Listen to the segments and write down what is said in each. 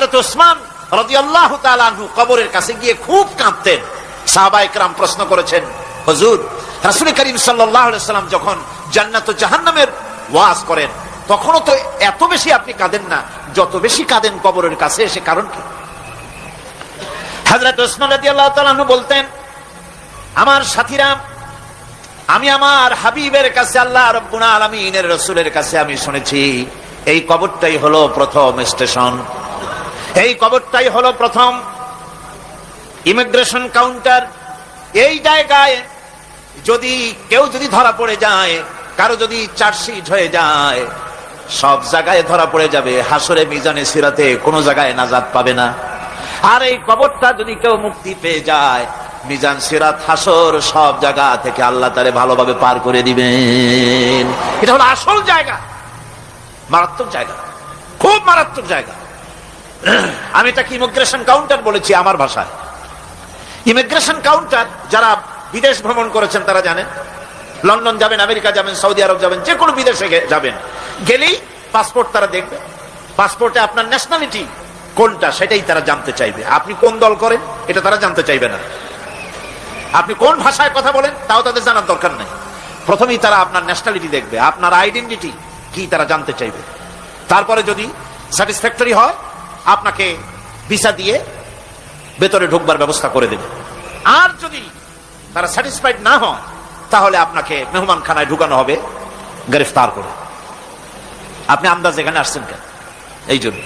হজরত ওসমান রদি আল্লাহ তালু কবরের কাছে গিয়ে খুব কাঁদতেন। সাহাবা ইকরাম প্রশ্ন করেছেন, হজুর, রাসুল করিম সাল্লাম যখন জান্নাত জাহান্নামের ওয়াজ করেন, তখনও তো এত বেশি আপনি কাঁদেন না, যত বেশি কাঁদেন কবরের কাছে এসে কারণ কি? হজরত ওসমান রদি আল্লাহ তালু বলতেন, আমার সাথীরা, আমি আমার হাবিবের কাছে আল্লাহ রব্বুল আলমিনের রসুলের কাছে আমি শুনেছি, এই কবরটাই হলো প্রথম স্টেশন। এই কবরটাই হলো প্রথম ইমিগ্রেশন কাউন্টার। এই জায়গায় যদি কেউ যদি ধরা পড়ে যায়, কারও যদি চার্জশিট হয়ে যায়, সব জায়গায় ধরা পড়ে যাবে। হাসরে মিজানে সিরাতে কোনো জায়গায় নাজাদ পাবে না। আর এই কবরটা যদি কেউ মুক্তি পেয়ে যায়, মিজান, সিরাত, হাসর সব জায়গা থেকে আল্লাহ তারে ভালোভাবে পার করে দিবেন। এটা হলো আসল জায়গা। মারাত্মক জায়গা। খুব মারাত্মক জায়গা। আমি এটাকে ইমিগ্রেশন কাউন্টার বলেছি আমার ভাষায়। ইমিগ্রেশন কাউন্টার যারা বিদেশ ভ্রমণ করেছেন, তারা জানেন। লন্ডন যাবেন, আমেরিকা যাবেন, সৌদি আরব যাবেন, যে কোনো বিদেশে যাবেন। গেলেই পাসপোর্ট তারা দেখবে। পাসপোর্টে আপনার ন্যাশনালিটি কোনটা, সেটাই তারা জানতে চাইবে। আপনি কোন দল করেন, এটা তারা জানতে চাইবে না। আপনি কোন ভাষায় কথা বলেন, তাও তাদের জানার দরকার নেই। প্রথমেই তারা আপনার ন্যাশনালিটি দেখবে, আপনার আইডেন্টিটি কি তারা জানতে চাইবে। তারপরে যদি স্যাটিসফ্যাক্টরি হয় আপনাকে ভিসা দিয়ে ভেতরে ঢুকবার ব্যবস্থা করে দেবে। আর যদি তারা স্যাটিসফাইড না হয় তাহলে আপনাকে মেহমান খানায় ঢুকানো হবে, গ্রেফতার করে। আপনি আন্দাজ এখানে আসছেন কেন? এই জন্য।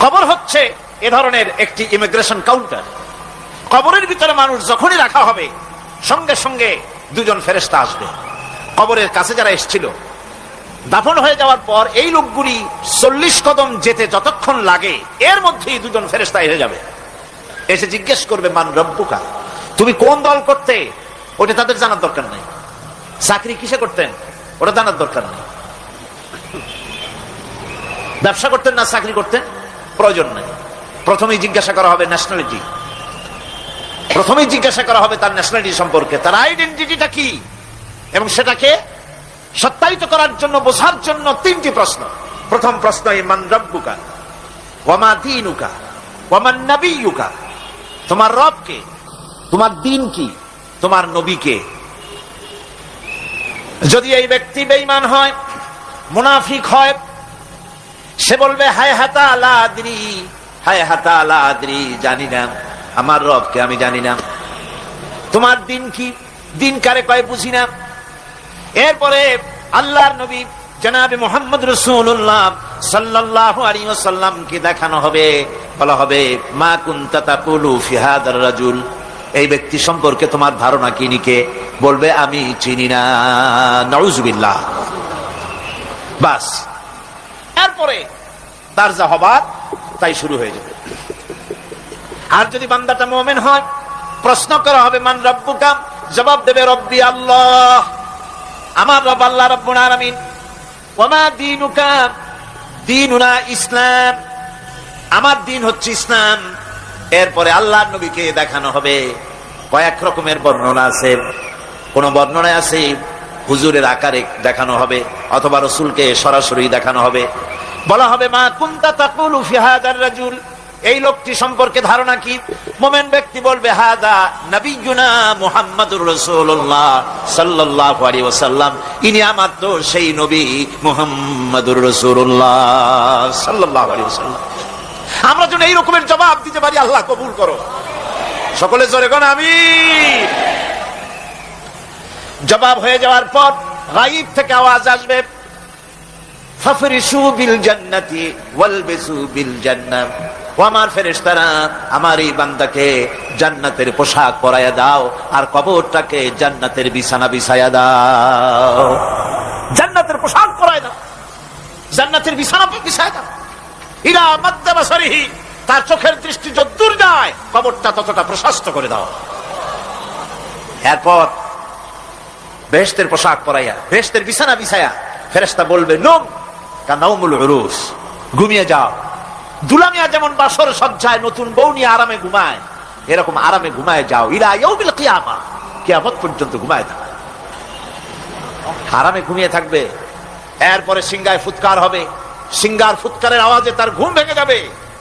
কবর হচ্ছে এ ধরনের একটি ইমিগ্রেশন কাউন্টার কবরের ভিতরে মানুষ যখনই রাখা হবে, সঙ্গে সঙ্গে দুজন ফেরেস্তা আসবে। কবরের কাছে যারা এসেছিল দাফন হয়ে যাওয়ার পর এই লোকগুলি চল্লিশ কদম যেতে যতক্ষণ লাগে, এর মধ্যেই দুজন ফেরেস্তা এসে যাবে। এসে জিজ্ঞেস করবে, মান রব্বুকা, তুমি কোন দল করতে? ওটা তাদের জানার দরকার নেই। চাকরি কিসে করতেন? ওটা জানার দরকার নেই। ব্যবসা করতেন না চাকরি করতেন? প্রয়োজন নেই। প্রথমেই জিজ্ঞাসা করা হবে ন্যাশনালিটি প্রথমেই জিজ্ঞাসা করা হবে তার ন্যাশনালিটি সম্পর্কে। তার আইডেন্টিটিটা কি? এবং সেটাকে সত্যায়িত করার জন্য, বোঝার জন্য তিনটি প্রশ্ন। প্রথম প্রশ্ন, ইমান রব্বুকা? ওয়ামা দিনুকা? ওয়ামান নবীকা তোমার রব কে? তোমার দিন কি? তোমার নবী কে? যদি এই ব্যক্তি বেঈমান হয়, মুনাফিক হয়, সে বলবে, হায় হাতা আলা আদরি, হায় হাতা আলা আদরি, জানি না। আমার রবকে আমি জানি না। তোমার দিন কি? দিন কারে কয় বুঝি না। এরপরে আল্লাহর নবী জনাবে মোহাম্মদ রসুল্লাহ সাল্লাহ আলী সাল্লামকে দেখানো হবে, বলা হবে, মা কুন্তা তাকুলু ফিহাদার রাজুল? এই ব্যক্তি সম্পর্কে তোমার ধারণা কি নিকে? বলবে, আমি চিনি না নজুবিল্লাহ বাস। এরপরে তার যা হবার তাই শুরু হয়ে যাবে। আর যদি বান্দাটা মোমেন হয়, প্রশ্ন করা হবে, মান রব্বুকা? জবাব দেবে, রব্বি আল্লাহ। আমার রব আল্লাহ রব্বুল আলামিন, ওমা ইসলাম। আমার দিন হচ্ছে ইসলাম। এরপরে আল্লাহর নবীকে দেখানো হবে। কয়েক রকমের বর্ণনা আছে। কোন বর্ণনায় আছে? হুজুরের আকারে দেখানো হবে অথবা রসুলকে সরাসরি দেখানো হবে। বলা হবে, মা কুন্তা তাকুলু ফি হাদার রাজুল? এই লোকটি সম্পর্কে ধারণা কি? মোমেন ব্যক্তি বলবে, হাদা নবীনা মুহাম্মাদুর রাসূলুল্লাহ সাল্লাল্লাহু আলাইহি ওয়াসাল্লাম। ইনি আমার তো সেই নবী মুহাম্মাদুর রাসূলুল্লাহ সাল্লাল্লাহু আলাইহি ওয়াসাল্লাম। আমরা যেন এই রকমের জবাব দিতে পারি, আল্লাহ কবুল করো। সকলে জোরে কোন আমি জবাব হয়ে যাওয়ার পর গাইব থেকে আওয়াজ আসবে, ফাফরিসু বিল জান্নাতি ওয়ালবিসু বিল জান্নাত। ও আমার ফেরেশতারা, আমার এই বান্দাকে জান্নাতের পোশাক পরাইয়া দাও, আর কবরটাকে জান্নাতের বিছানা বিছাইয়া দাও। জান্নাতের পোশাক পরাই দাও। জান্নাতের বিছানা বিছাইয়া দাও। ইলা মাদ্দাবাসারিহি তার চোখের দৃষ্টি যদ্দূর যায়, কবরটা ততটা প্রশস্ত করে দাও। এরপর বেহেস্তের পোশাক পরাইয়া বেহেস্তের বিছানা বিছায়া ফেরেস্তা বলবে, নোম কানাউমুল উরুস, ঘুমিয়ে যাও। দুলামিয়া যেমন বাসর সজ্জায় নতুন বউ নিয়ে আরামে ঘুমায়, এরকম আরামে ঘুমায় যাও ইরা ইয়াউমিল কিয়ামা, কিয়ামত পর্যন্ত ঘুমায় থাকবে আরামে ঘুমিয়ে থাকবে, এরপরে সিঙ্গায় ফুৎকার হবে সিঙ্গার ফুৎকারের আওয়াজে তার ঘুম ভেঙে যাবে।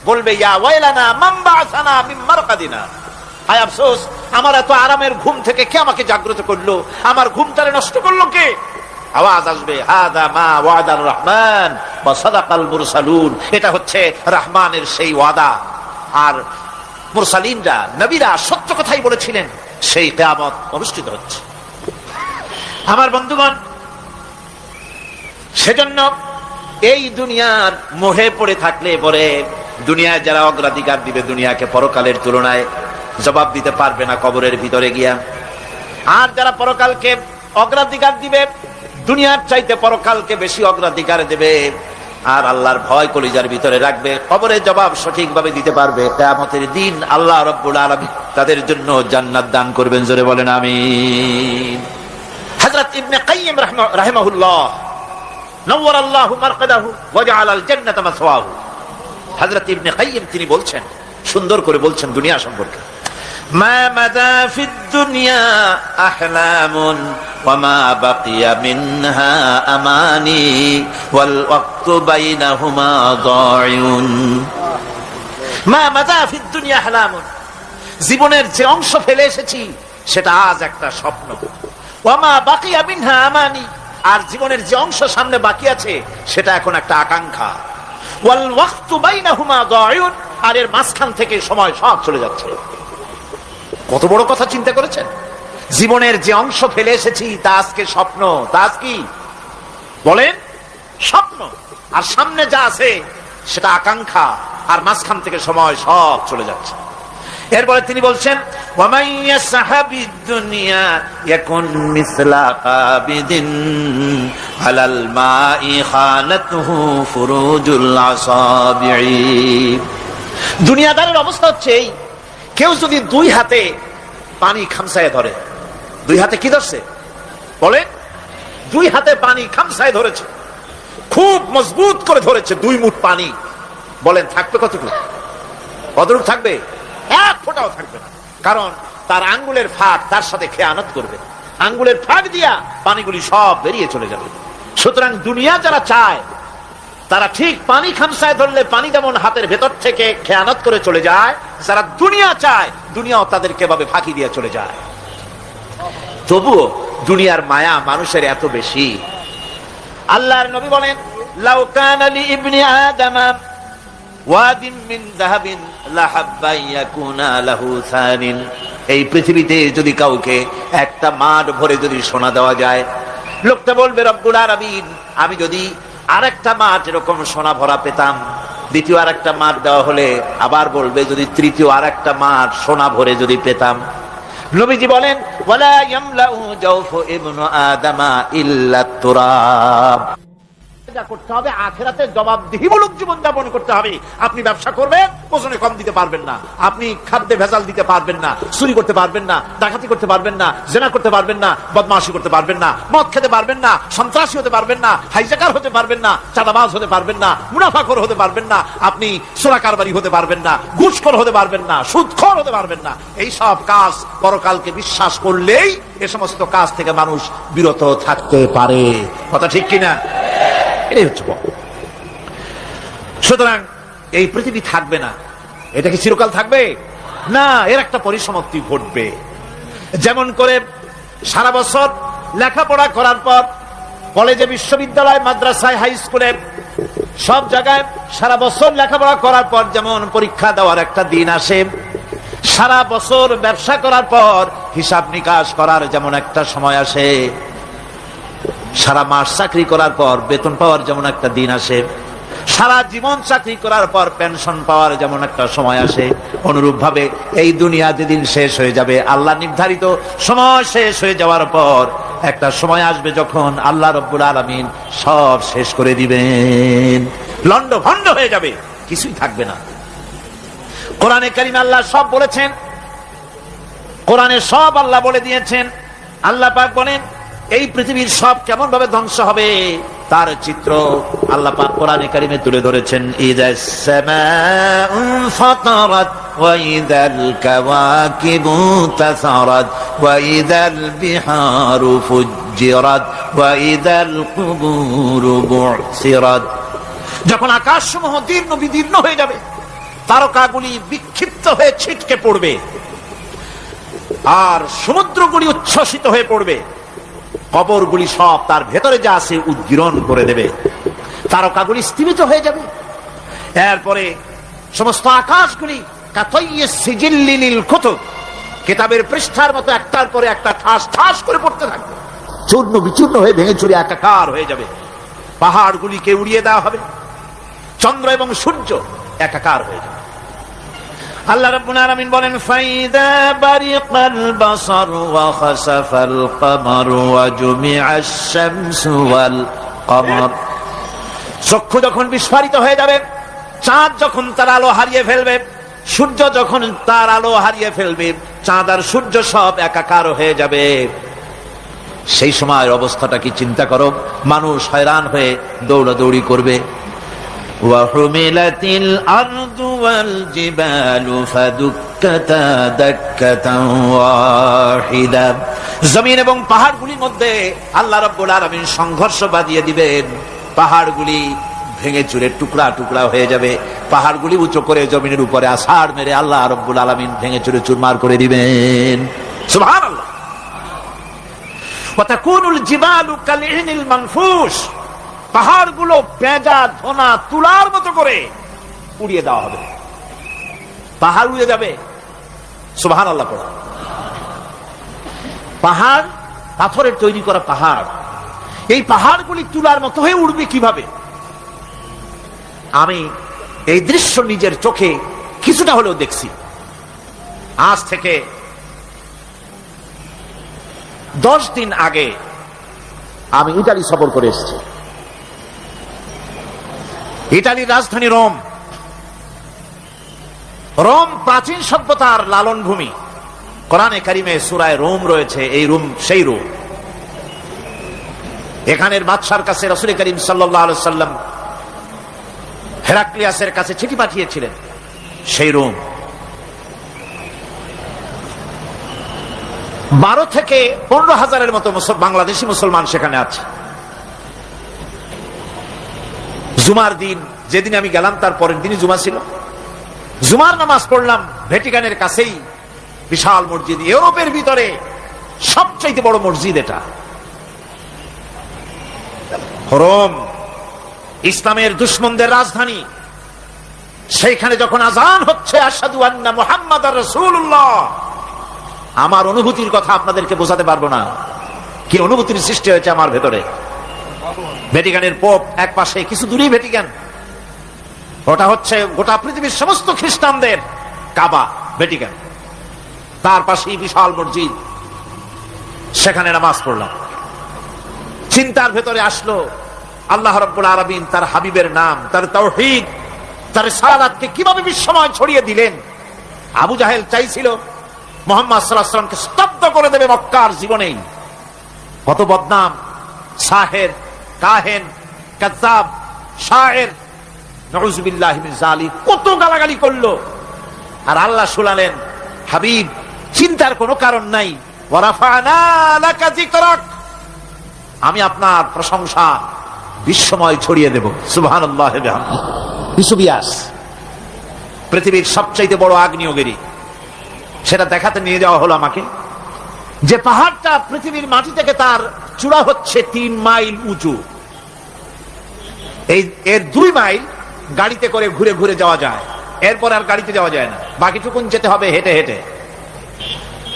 বলবে আমার এত আরামের ঘুম থেকে কে আমাকে জাগ্রত করল? আমার ঘুম ঘুমটারে নষ্ট করল কে? আওয়াজ আসবে, হাদা মা ওয়াদার রহমান। এটা হচ্ছে রহমানের সেই ওয়াদা। আর মুরসালিনরা, নবীরা সত্য কথাই বলেছিলেন, সেই কেয়ামত অনুষ্ঠিত হচ্ছে। আমার বন্ধুগণ, সেজন্য এই দুনিয়ার মোহে পড়ে থাকলে পরে দুনিয়ায় যারা অগ্রাধিকার দিবে দুনিয়াকে পরকালের তুলনায় জবাব দিতে পারবে না কবরের ভিতরে গিয়া। আর যারা পরকালকে অগ্রাধিকার দিবে, দুনিয়ার চাইতে পরকালকে বেশি অগ্রাধিকার দেবে আর আল্লাহর ভয় কলিজার ভিতরে রাখবে, খবরের জবাব সঠিকভাবে দিতে পারবে। কেয়ামতের দিন আল্লাহ রব্বুল আলমী তাদের জন্য জান্নাত দান করবেন, জোরে বলেন আমি হযরত ইবনে রাহমা- রাহিমাহুল্লাহ, নওয়ার আল্লাহ মারকাদাহু ওয়াজআল আল জান্নাত মাসওয়াহু। হযরত ইবনে কাইয়িম তিনি বলছেন, সুন্দর করে বলছেন দুনিয়া সম্পর্কে। জীবনের যে অংশ ফেলে এসেছি, সেটা আজ একটা স্বপ্ন। ওয়ামা বাকিয়া মিনহা আমানি। আর জীবনের যে অংশ সামনে বাকি আছে, সেটা এখন একটা আকাঙ্ক্ষা। ওয়াল ওয়াক্তু বাইনাহুমা দায়ুন। আর এর মাঝখান থেকে সময় সব চলে যাচ্ছে। কত বড় কথা চিন্তা করেছেন? জীবনের যে অংশ ফেলে এসেছি, তা আজকে স্বপ্ন। তা আজ কি? বলেন, স্বপ্ন। আর সামনে যা আছে, সেটা আকাঙ্ক্ষা। আর মাঝখান থেকে সময় সব চলে যাচ্ছে। এরপরে তিনি বলছেন দুনিয়াদারের অবস্থা হচ্ছে এই। কেউ যদি দুই হাতে পানি খামসায় ধরে, দুই হাতে কি ধরছে? বলে, দুই হাতে পানি খামসায় ধরেছে, খুব মজবুত করে ধরেছে, দুই মুঠ পানি। বলেন, থাকবে কতটুকু? কতটুকু থাকবে? এক ফোঁটাও থাকবে না। কারণ তার আঙ্গুলের ফাঁক তার সাথে খেয়ানত করবে। আঙ্গুলের ফাঁক দিয়া পানিগুলি সব বেরিয়ে চলে যাবে। সুতরাং দুনিয়া যারা চায় তারা ঠিক পানি খামসায় ধরলে পানি যেমন হাতের ভেতর থেকে খেয়ানত করে চলে যায়, যারা দুনিয়া চায়, দুনিয়াও তাদেরকে ভাবে ফাঁকি দিয়ে চলে যায়। তবুও দুনিয়ার মায়া মানুষের এত বেশি। আল্লাহর নবী বলেন, লাউ কানা লি ইবনি আদামা ওয়াদিন মিন যাহাবিন লাহু সানিন। এই পৃথিবীতে যদি কাউকে একটা মাঠ ভরে যদি সোনা দেওয়া যায়, লোকটা বলবে, রব্বুল আমি যদি আরেকটা মাঠ এরকম সোনা ভরা পেতাম। দ্বিতীয় আর একটা মাঠ দেওয়া হলে আবার বলবে, যদি তৃতীয় আর একটা মাঠ সোনা ভরে যদি পেতাম। নবীজি বলেন, ওয়ালা ইয়ামলাউ ইবনু ইল্লা তুরাব। যা করতে হবে আখেরাতে জবাবদিহিমূলক জীবন যাপন করতে হবে আপনি ব্যবসা করবেন ওজনে কম দিতে পারবেন না আপনি খাদ্যে ভেজাল দিতে পারবেন না চুরি করতে পারবেন না ডাকাতি করতে পারবেন না জেনা করতে পারবেন না বদমাশি করতে পারবেন না মদ খেতে পারবেন না সন্ত্রাসী হতে পারবেন না হাইজাকার হতে পারবেন না চাঁদাবাজ হতে পারবেন না মুনাফাখোর হতে পারবেন না আপনি সোনা কারবারি হতে পারবেন না ঘুষখোর হতে পারবেন না সুদখোর হতে পারবেন না এই সব কাজ পরকালকে বিশ্বাস করলেই এ সমস্ত কাজ থেকে মানুষ বিরত থাকতে পারে কথা ঠিক কিনা এটাই হচ্ছে। সুতরাং এই পৃথিবী থাকবে না। এটা কি চিরকাল থাকবে? না, এর একটা পরিসমাপ্তি ঘটবে। যেমন করে সারা বছর লেখাপড়া করার পর কলেজে, বিশ্ববিদ্যালয়, মাদ্রাসায়, হাই স্কুলে সব জায়গায় সারা বছর লেখাপড়া করার পর যেমন পরীক্ষা দেওয়ার একটা দিন আসে, সারা বছর ব্যবসা করার পর হিসাব নিকাশ করার যেমন একটা সময় আসে। সারা মাস চাকরি করার পর বেতন পাওয়ার যেমন একটা দিন আসে, সারা জীবন চাকরি করার পর পেনশন পাওয়ার যেমন একটা সময় আসে অনুরূপ ভাবে এই দুনিয়া যেদিন শেষ হয়ে যাবে, আল্লাহ নির্ধারিত সময় শেষ হয়ে যাওয়ার পর একটা সময় আসবে যখন আল্লাহ রব্বুল আলমিন সব শেষ করে দিবেন। লন্ড ভন্ড হয়ে যাবে, কিছুই থাকবে না। কোরআনে কারিম আল্লাহ সব বলেছেন, কোরআনে সব আল্লাহ বলে দিয়েছেন, আল্লাহ পাক বলেন এই পৃথিবীর সব কেমন ভাবে ধ্বংস হবে, তার চিত্র আল্লাহ পাক কোরআনে কারিমে তুলে ধরেছেন যখন আকাশসমূহ দীর্ণ বিদীর্ণ হয়ে যাবে, তারকাগুলি বিক্ষিপ্ত হয়ে ছিটকে পড়বে, আর সমুদ্রগুলি উচ্ছ্বসিত হয়ে পড়বে। কবরগুলি সব তার ভেতরে যা আছে উদ্গীরণ করে দেবে। তারকাগুলি স্থিমিত হয়ে যাবে। এরপরে সমস্ত আকাশগুলি কিতাবের পৃষ্ঠার মতো একটার পরে একটা ঠাস ঠাস করে পড়তে থাকবে। চূর্ণ বিচূর্ণ হয়ে ভেঙে চুরে একাকার হয়ে যাবে। পাহাড়গুলিকে উড়িয়ে দেওয়া হবে। চন্দ্র এবং সূর্য একাকার হয়ে যাবে। আল্লাহ রাব্বুল আলামিন বলেন, ফাইদা বারিকাল বাসার ওয়া খাসাফাল কমার ওয়া জুমিআশ শামসু ওয়াল কমর। চক্ষু যখন বিস্ফারিত হয়ে যাবে, চাঁদ যখন তার আলো হারিয়ে ফেলবে, সূর্য যখন তার আলো হারিয়ে ফেলবে, চাঁদ আর সূর্য সব একাকার হয়ে যাবে। সেই সময়ের অবস্থাটা কি চিন্তা করো? মানুষ হয়রান হয়ে দৌড়াদৌড়ি করবে। وحملت الأرض والجبال فدكتا دكة واحدة জমিন এবং পাহাড়গুলির মধ্যে আল্লাহ রাব্বুল আলামিন সংঘর্ষ বাঁধিয়ে দিবেন পাহাড়গুলি ভেঙে চুরে টুকরা টুকরা হয়ে যাবে পাহাড়গুলি উঁচু করে জমিনের উপরে আষাঢ় মেরে আল্লাহ রব্বুল আলামিন ভেঙে চুরে চুরমার করে দিবেন সুবহানাল্লাহ ওয়াতাকুনুল জিবালু কালইনিল মানফুস পাহাড়গুলো পেঁজা, ধোনা, তুলার মতো করে উড়িয়ে দেওয়া হবে। পাহাড় উড়ে যাবে। সুবাহান আল্লাহ পড়া। পাহাড় পাথরের তৈরি করা পাহাড়। এই পাহাড়গুলি তুলার মতো হয়ে উড়বে কীভাবে? আমি এই দৃশ্য নিজের চোখে কিছুটা হলেও দেখছি। আজ থেকে দশ দিন আগে আমি ইটালি সফর করে এসেছি। ইটালির রাজধানী রোম। রোম প্রাচীন সভ্যতার লালন ভূমি। কোরআনে কারিমে সুরায় রোম রয়েছে এই রোম, সেই রোম। এখানের বাদশার কাছে রসুল করিম সাল্লাম হেরাক্লিয়াসের কাছে চিঠি পাঠিয়েছিলেন, সেই রোম। বারো থেকে পনেরো হাজারের মতো বাংলাদেশি মুসলমান সেখানে আছে। জুমার দিন, যেদিন আমি গেলাম তার পরের দিনই জুমা ছিল। জুমার নামাজ পড়লাম ভ্যাটিকানের কাছেই, বিশাল মসজিদ। ইউরোপের ভিতরে সবচাইতে বড় মসজিদ এটা। রোম, ইসলামের দুশ্মনদের রাজধানী। সেইখানে যখন আজান হচ্ছে আসাদু আন্না মোহাম্মদ রসুল্লাহ আমার অনুভূতির কথা আপনাদেরকে বোঝাতে পারব না। কি অনুভূতির সৃষ্টি হয়েছে আমার ভেতরে? ভ্যাটিকানের পোপ এক পাশে, কিছু দূরেই ভ্যাটিকান। ওটা হচ্ছে গোটা পৃথিবীর সমস্ত খ্রিস্টানদের কাবা, ভ্যাটিকান। তার পাশেই বিশাল মসজিদ। সেখানে নামাজ পড়লাম। চিন্তার ভেতরে আসলো, আল্লাহ রব্বুল আরবিন তার হাবিবের নাম, তার তৌহিদ, তার সালাদকে কীভাবে বিশ্বময় ছড়িয়ে দিলেন। আবু জাহেল চাইছিল মোহাম্মদ সাল্লাহ স্তব্ধ করে দেবে মক্কার জীবনেই। কত বদনাম, সাহের কাহেন কাজাব নজবিল্লাহ জালি কত গালাগালি করল। আর আল্লাহ শুনালেন, হাবিব, চিন্তার কোনো কারণ নাই। আমি আপনার প্রশংসা বিশ্বময় ছড়িয়ে দেব। বিশুবিয়াস পৃথিবীর সবচাইতে বড় আগ্নেয়গিরি। সেটা দেখাতে নিয়ে যাওয়া হলো আমাকে। যে পাহাড়টা পৃথিবীর মাটি থেকে তার চূড়া হচ্ছে তিন মাইল উঁচু। এই, এর দুই মাইল গাড়িতে করে ঘুরে ঘুরে যাওয়া যায়। এরপর আর গাড়িতে যাওয়া যায় না। বাকিটুকুন যেতে হবে হেঁটে হেঁটে।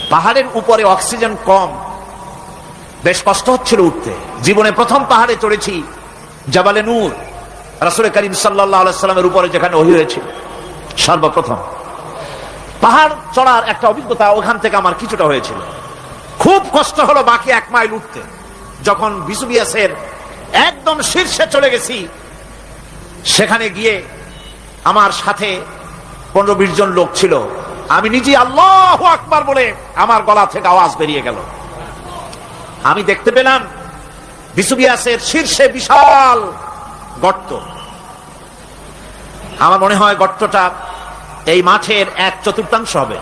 পাহাড়ের উপরে অক্সিজেন কম। বেশ কষ্ট হচ্ছিল উঠতে। জীবনে প্রথম পাহাড়ে চড়েছি জাবালে নূর। রাসুল করিম সাল্লাহ সাল্লামের উপরে যেখানে ওহি হয়েছিল সর্বপ্রথম। পাহাড় চড়ার একটা অভিজ্ঞতা ওখান থেকে আমার কিছুটা হয়েছিল। খুব কষ্ট হলো বাকি এক মাইল উঠতে। যখন বিসুবিয়াসের একদম শীর্ষে চলে গেছি সেখানে গিয়ে আমার সাথে পনেরো বিশ জন লোক ছিল। আমি নিজে আল্লাহ আকবার বলে আমার গলা থেকে আওয়াজ বেরিয়ে গেল। আমি দেখতে পেলাম বিসুবিয়াসের শীর্ষে বিশাল গর্ত। আমার মনে হয় গর্তটা এই মাঠের এক চতুর্থাংশ হবে।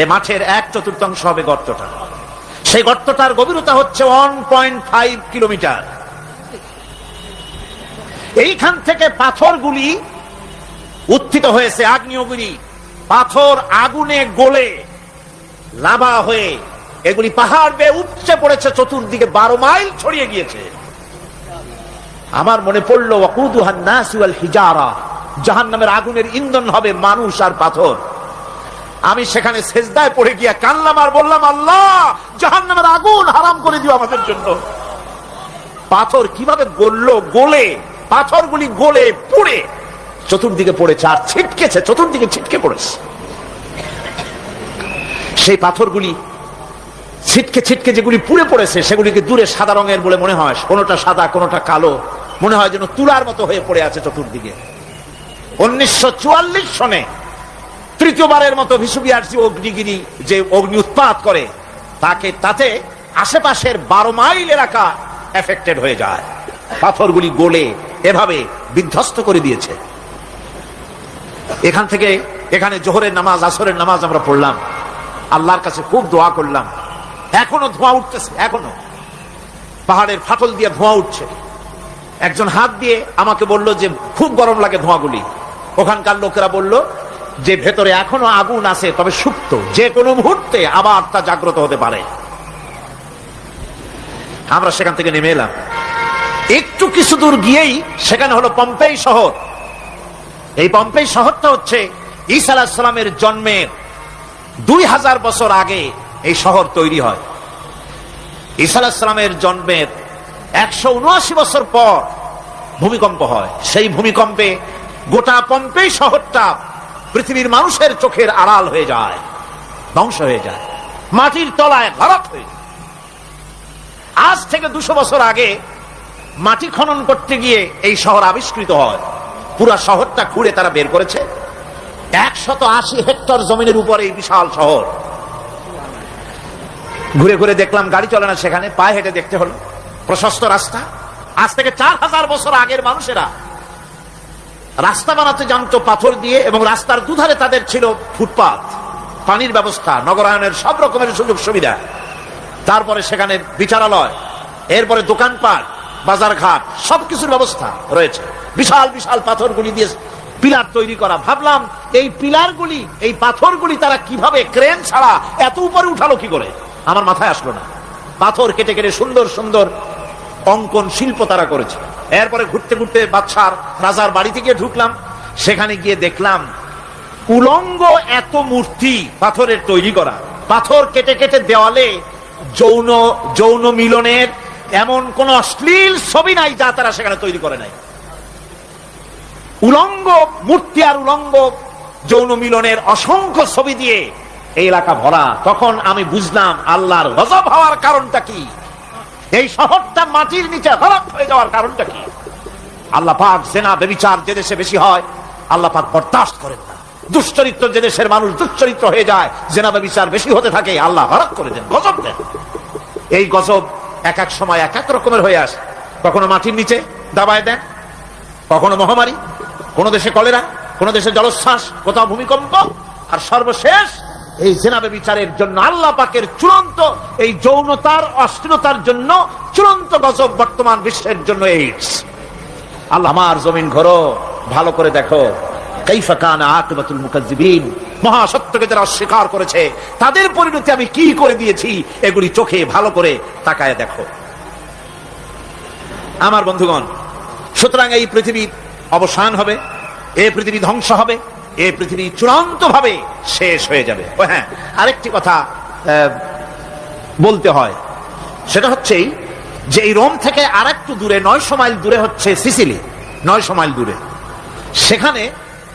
এই মাঠের এক চতুর্থাংশ হবে গর্তটা। সেই গর্তটার গভীরতা হচ্ছে ওয়ান পয়েন্ট ফাইভ কিলোমিটার এইখান থেকে পাথরগুলি উত্থিত হয়েছে আগ্নেয়গিরি। পাথর আগুনে গলে লাভা হয়ে এগুলি পাহাড় বেয়ে উপচে পড়েছে, চতুর্দিকে বারো মাইল ছড়িয়ে গিয়েছে। আমার মনে পড়ল হিজারা জাহান্নামের আগুনের ইন্ধন হবে মানুষ আর পাথর। আমি সেখানে সেজদায় পড়ে গিয়া কানলাম আর বললাম, আল্লাহ, জাহান্নামের আগুন হারাম করে দিও আমাদের জন্য। পাথর কীভাবে গললো, গোলে পাথরগুলি গোলে পুড়ে চতুর্দিকে পড়েছে আর ছিটকেছে, চতুর্দিকে ছিটকে পড়েছে। সেই পাথরগুলি ছিটকে ছিটকে যেগুলি পুড়ে পড়েছে, সেগুলিকে দূরে সাদা রঙের বলে মনে হয়, কোনোটা সাদা, কোনোটা কালো, মনে হয় যেন তুলার মতো হয়ে পড়ে আছে চতুর্দিকে। উনিশশো চুয়াল্লিশ সনে তৃতীয়বারের মতো ভিসুবিআরসি অগ্নিগিরি যে অগ্নি উৎপাত করে, তাকে তাতে আশেপাশের বারো মাইল এলাকা এফেক্টেড হয়ে যায়। পাথরগুলি গলে এভাবে বিধ্বস্ত করে দিয়েছে। এখান থেকে এখানে জোহরের নামাজ, আসরের নামাজ আমরা পড়লাম। আল্লাহর কাছে খুব দোয়া করলাম। এখনও ধোঁয়া উঠতেছে, এখনও। পাহাড়ের ফাটল দিয়ে ধোঁয়া উঠছে। একজন হাত দিয়ে আমাকে বলল যে, খুব গরম লাগে ধোঁয়াগুলি। ওখানকার লোকেরা বলল, যে ভেতরে এখনও আগুন আছে, তবে সুপ্ত। যে কোনো মুহূর্তে আবার তা জাগ্রত হতে পারে। আমরা সেখান থেকে নেমে এলাম। একটু কিছু দূর গিয়েই সেখানে হলো পম্পেই শহর। এই পম্পেই শহরটা হচ্ছে ঈসা আলাহিসাল্লামের জন্মের দুই হাজার বছর আগে এই শহর তৈরি হয়। ঈসা আলাহিসাল্লামের জন্মের একশো উনআশি বছর পর ভূমিকম্প হয়। সেই ভূমিকম্পে গোটা পম্পেই শহরটা পৃথিবীর মানুষের চোখের আড়াল হয়ে যায়, ধ্বংস হয়ে যায়, মাটির তলায় ভারত হয়ে। আজ থেকে দুশো বছর আগে মাটি খনন করতে গিয়ে এই শহর আবিষ্কৃত হয়। পুরা শহরটা খুঁড়ে তারা বের করেছে। একশত আশি হেক্টর জমিনের উপরে এই বিশাল শহর। ঘুরে ঘুরে দেখলাম গাড়ি চলে না সেখানে, পায়ে হেঁটে দেখতে হলো। প্রশস্ত রাস্তা। আজ থেকে চার হাজার বছর আগের মানুষেরা রাস্তা বানাতে জানতো পাথর দিয়ে এবং রাস্তার দুধারে তাদের ছিল ফুটপাথ পানির ব্যবস্থা, নগরায়নের সব রকমের সুযোগ সুবিধা। তারপরে সেখানে বিচারালয়, এরপরে দোকানপাট বাজারঘাট, সবকিছুর ব্যবস্থা রয়েছে। বিশাল বিশাল পাথরগুলি দিয়ে পিলার তৈরি করা। ভাবলাম, এই পিলারগুলি, এই পাথরগুলি তারা কীভাবে ক্রেন ছাড়া এত উপরে উঠালো কি করে? আমার মাথায় আসলো না। পাথর কেটে কেটে সুন্দর সুন্দর অঙ্কন শিল্প তারা করেছে। এরপরে ঘুরতে ঘুরতে বাচ্চার রাজার বাড়িতে গিয়ে ঢুকলাম। সেখানে গিয়ে দেখলাম, উলঙ্গ এত মূর্তি পাথরের তৈরি করা। পাথর কেটে কেটে দেওয়ালে যৌন যৌন মিলনের এমন কোন অশ্লীল ছবি নাই যা তারা সেখানে তৈরি করে নাই। উলঙ্গ মূর্তি আর উলঙ্গ যৌন মিলনের অসংখ্য ছবি দিয়ে এই এলাকা ভরা। তখন আমি বুঝলাম আল্লাহর গজব হওয়ার কারণটা কি? এই শহরটা মাটির নিচে হরক হয়ে যাওয়ার কারণটা কি? আল্লাহ পাক সেনা, বেবিচার যে দেশে বেশি হয়, আল্লাহ পাক বরদাস্ত করেন না। দুশ্চরিত্র যে দেশের মানুষ দুশ্চরিত্র হয়ে যায় জেনা বেবিচার বেশি হতে থাকে, আল্লাহ হরক করে দেন, গজব দেন। এই গজব এক এক সময় এক এক রকমের হয়ে আসে। কখনো মাটির নিচে দাবায় দেন, কখনো মহামারী, কোন দেশে কলেরা, কোন দেশে জলোচ্ছ্বাস, কোথাও ভূমিকম্প, আর সর্বশেষ এই জেনাবে বিচারের জন্য আল্লাহ পাকের চূড়ান্ত এই যৌনতার অস্থিরতার জন্য চূড়ান্ত গজব বর্তমান বিশ্বের জন্য এইডস আল্লাহ, আমার জমিন ঘরো, ভালো করে দেখো। কাইফা কানা আকিবাতুল মুকাজ্জিবিন? মহাসত্যকে যারা অস্বীকার করেছে, তাদের পরিণতি আমি কি করে দিয়েছি, এগুলি চোখে ভালো করে তাকায় দেখো। আমার বন্ধুগণ, সুতরাং এই পৃথিবীর অবসান হবে, এই পৃথিবী ধ্বংস হবে, এই পৃথিবী চূড়ান্ত ভাবে শেষ হয়ে যাবে। হ্যাঁ আরেকটি কথা বলতে হয়। সেটা হচ্ছেই যে এই রোম থেকে আর একটু দূরে, নয়শো মাইল দূরে হচ্ছে সিসিলি, নয়শো মাইল দূরে। সেখানে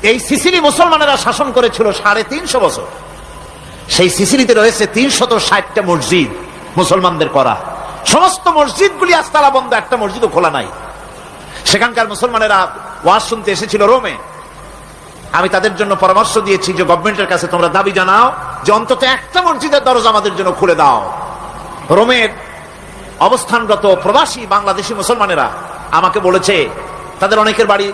এই সিসিলি মুসলমানেরা শাসন করেছিল সাড়ে তিনশো বছর। সেই সিসিলিতে রয়েছে তিনশত ষাটটা মসজিদ মুসলমানদের করা। সমস্ত মসজিদগুলি আজ তালা বন্ধ, একটা মসজিদও খোলা নাই। সেখানকার মুসলমানেরা ওয়াজ শুনতে এসেছিল রোমে। আমি তাদের জন্য পরামর্শ দিয়েছি যে গভর্নমেন্টের কাছে তোমরা দাবি জানাও যে অন্তত একটা মসজিদের দরজা আমাদের জন্য খুলে দাও। রোমের অবস্থানরত প্রবাসী বাংলাদেশি মুসলমানেরা আমাকে বলেছে, তাদের অনেকের বাড়ি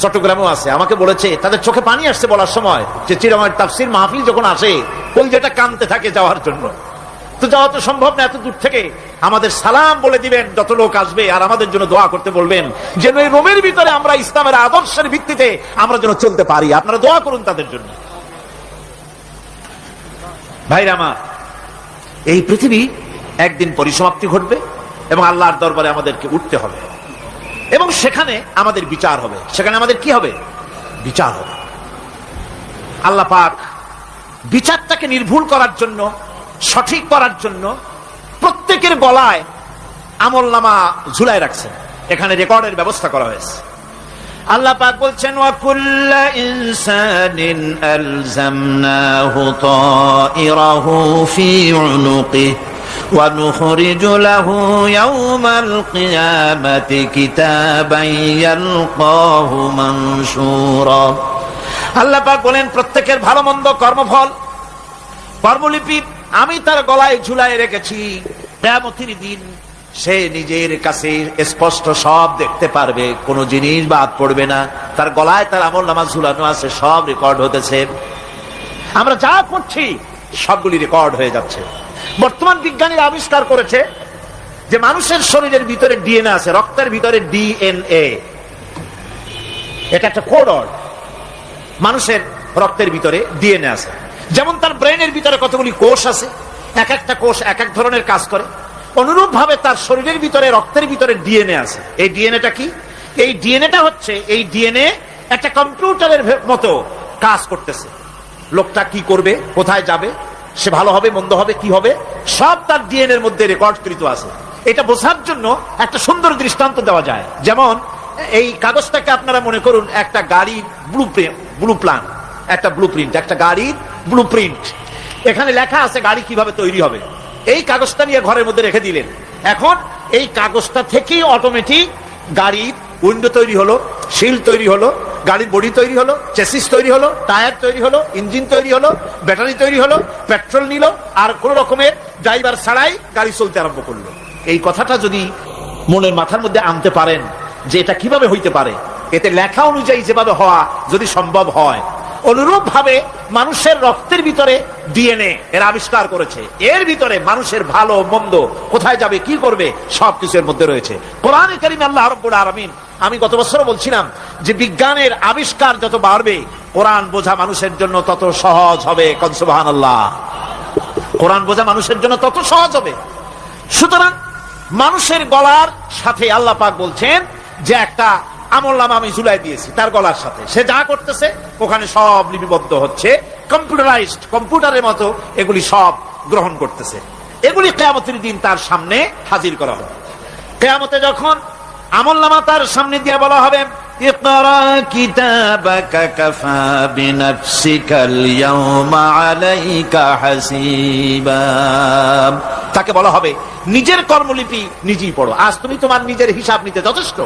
চট্টগ্রামেও আছে। আমাকে বলেছে, তাদের চোখে পানি আসছে বলার সময় যে চিরমের তাফসির মাহফিল যখন আসে, ওই যেটা কানতে থাকে যাওয়ার জন্য। তো যাওয়া তো সম্ভব না, এত দূর থেকে আমাদের সালাম বলে দিবেন, যত লোক আসবে আর আমাদের জন্য দোয়া করতে বলবেন, যেন এই রোমের ভিতরে আমরা ইসলামের আদর্শের ভিত্তিতে আমরা যেন চলতে পারি। আপনারা দোয়া করুন তাদের জন্য। ভাইরা আমার, এই পৃথিবী একদিন পরিসমাপ্তি ঘটবে এবং আল্লাহর দরবারে আমাদেরকে উঠতে হবে। এবং সেখানে আমাদের বিচার হবে। সেখানে আমাদের কি হবে? বিচার হবে। আল্লাহ পাক বিচারটাকে নির্ভুল করার জন্য, সঠিক করার জন্য প্রত্যেকের গলায় আমল নামা ঝুলাই রাখছেন। এখানে রেকর্ডের ব্যবস্থা করা হয়েছে। আল্লাহ পাক বলছেন ওয়াকুল্লা ইনসানিন ونخرج له يوم القيامة كتابا يلقاه منشورا আল্লাহ পাক বলেন প্রত্যেকের ভালো মন্দ কর্মফল কর্মলিপি আমি তার গলায় ঝুলায় রেখেছি কেয়ামতের দিন সে নিজের কাছে স্পষ্ট সব দেখতে পারবে কোন জিনিস বাদ পড়বে না তার গলায় তার আমল নামা ঝুলানো আছে সব রেকর্ড হতেছে আমরা যা করছি সবগুলি রেকর্ড হয়ে যাচ্ছে বর্তমান বিজ্ঞানীরা আবিষ্কার করেছে যে মানুষের শরীরের ভিতরে ডিএনএ আছে, রক্তের ভিতরে ডিএনএ। এটা একটা কোড মানুষের রক্তের ভিতরে ডিএনএ আছে। যেমন তার ব্রেনের ভিতরে কতগুলি কোষ আছে, এক একটা কোষ এক এক ধরনের কাজ করে। অনুরূপ ভাবে তার শরীরের ভিতরে, রক্তের ভিতরে ডিএনএ আছে। এই ডিএনএটা কি? এই ডিএনএটা হচ্ছে, এই ডিএনএ একটা কম্পিউটারের মতো কাজ করতেছে। লোকটা কি করবে? কোথায় যাবে? সে ভালো হবে, মন্দ হবে, কি হবে, সব তার ডিএনএর মধ্যে রেকর্ডকৃত আছে। এটা বোঝার জন্য একটা সুন্দর দৃষ্টান্ত দেওয়া যায়। যেমন, এই কাগজটাকে আপনারা মনে করুন, একটা গাড়ির ব্লু ব্লু প্ল্যান একটা ব্লু প্রিন্ট একটা গাড়ির ব্লু প্রিন্ট এখানে লেখা আছে গাড়ি কীভাবে তৈরি হবে। এই কাগজটা নিয়ে ঘরের মধ্যে রেখে দিলেন। এখন এই কাগজটা থেকেই অটোমেটিক গাড়ির উইন্ডো তৈরি হলো শিল তৈরি হলো গাড়ির বডি তৈরি হলো চেসিস তৈরি হলো টায়ার তৈরি হলো ইঞ্জিন তৈরি হলো ব্যাটারি তৈরি হলো পেট্রোল নিল, আর কোন রকমের ড্রাইভার ছাড়াই গাড়ি চলতে আরম্ভ করল। এই কথাটা যদি মনের মাথার মধ্যে আনতে পারেন যে এটা কীভাবে হইতে পারে, এতে লেখা অনুযায়ী যেভাবে হওয়া যদি সম্ভব হয়। অনুরূপ ভাবে মানুষের রক্তের ভিতরে ডিএনএ এর আবিষ্কার করেছে। এর ভিতরে মানুষের ভালো, মন্দ, কোথায় যাবে, কি করবে, সবকিছু এর মধ্যে রয়েছে। কোরআনে করিম আল্লাহ রব্বুল আলামিন, আমি গত বছর বলছিলাম যে বিজ্ঞানের আবিষ্কার যত বাড়বে, কোরআন বোঝা মানুষের জন্য তত সহজ হবে কনসুবাহান আল্লাহ কোরআন বোঝা মানুষের জন্য তত সহজ হবে। সুতরাং মানুষের গলার সাথে আল্লাহ পাক বলছেন যে একটা আমল আমি ঝুলাই দিয়েছি, তার গলার সাথে। সে যা করতেছে, ওখানে সব লিপিবদ্ধ হচ্ছে। কম্পিউটারাইজড, কম্পিউটারের মতো এগুলি সব গ্রহণ করতেছে। এগুলি কেয়ামতের দিন তার সামনে হাজির করা হবে। কেয়ামতে যখন আমল নামা তার সামনে দিয়ে বলা হবে তাকে বলা হবে, নিজের কর্মলিপি নিজেই পড়ো। আজ তুমি তোমার নিজের হিসাব নিতে যথেষ্ট।